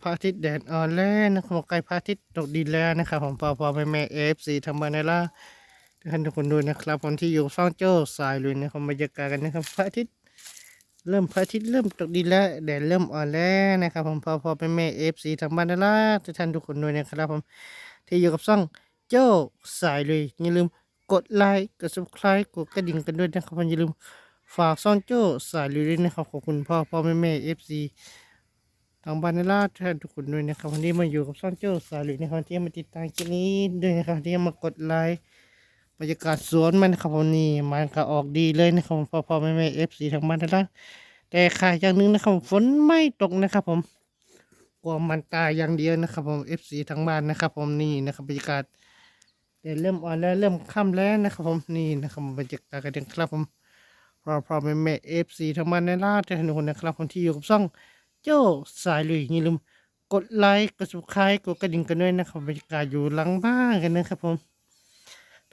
พระอาทิตย์แดดอ่อนแล้วนะครับใกล้พระอาทิตย์ตกดินแล้วนะครับผมพอพอแม่แม่เอฟซีทำบานาล่าท่านทุกคนดูนะครับผมที่อยู่ซ่องโจ้สายลุยนะครับบรรยากาศกันนะครับพระอาทิตย์เริ่มพระอาทิตย์เริ่มตกดินแล้วแดดเริ่มอ่อนแล้วนะครับผมพอพอแม่แม่เอฟซีทำบานาล่าท่านทุกคนดูนะครับผมที่อยู่กับซ่องโจ้สายลุยอย่าลืมกดไลค์กด subscribe กดกระดิ่งกันด้วยนะครับผมอย่าลืมฝากซ่องโจ้สายลุยด้วยนะครับขอบคุณพ่อพ่อแม่แม่เอฟซี ทางบานาล่าท่านทุกคนด้วยนะครับ วันนี้มาอยู่กับซ่อนโจ้สาลุยนะครับที่มาติดตามคลิปนี้ด้วยนะครับที่มากดไลค์บรรยากาศสวนมันะครับวันนี้มันก็ออกดีเลยนะครับพ่อพ่อแม่แม่เอฟซีทางบานาล่าแต่ข่ายอย่างหนึงนะครับฝนไม่ตกนะครับผมกลัวมันตายอย่างเดียวนะครับ ผมเอฟซีทางบ้านนะครับ ผมนี่นะครับบรรยากาศแต่เริ่มอ่อนแล้วเริ่มค่ำแล้วนะครับ ผมนี่นะครับบรรยากาศกันครับผมพอพอแม่แม่เอฟซีทางบานาล่าท่านทุกคนนะครับผมที่อยู่กับซ่อง โจ้สายลุยอย่าลืมกดไลค์กด subscribe กดกระดิ่งกันด้วยนะครับบรรยากาศอยู่หลังบ้านกันนะครับผม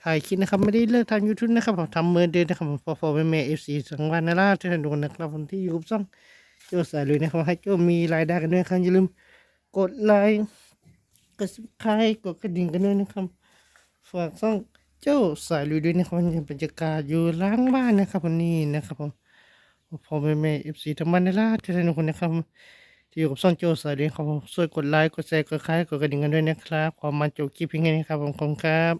ถ่ายคลิปนะครับ ไม่ได้เลิกทาง YouTube นะครับผมทำเมื่อเดินนะครับผมพอพอแม่แม่เอฟซีสังวันนาราท่านดูนะครับผมที่อยู่กับช่องโจ้สายลุยนะครับให้โจ้มีรายได้กันด้วยครับอย่าลืมกดไลค์กด subscribe กดกระดิ่งกันด้วยนะครับฝากช่องโจ้สายลุยด้วยนะครับบรรยากาศอยู่หลังบ้านนะครับวันนี้นะครับผม พอแม่แม่เอฟซีทั้งบ้านนั่นละทุกท่านทุกคนนะครับ ที่อยู่กับซ่อนโจสายเรียนขอช่วยกดไลค์กดแชร์กดคล้ายกดกระดิ่งกันด้วยนะครับ ความมันจบคลิปเพียงแค่นี้ครับผมขอบคุณครับ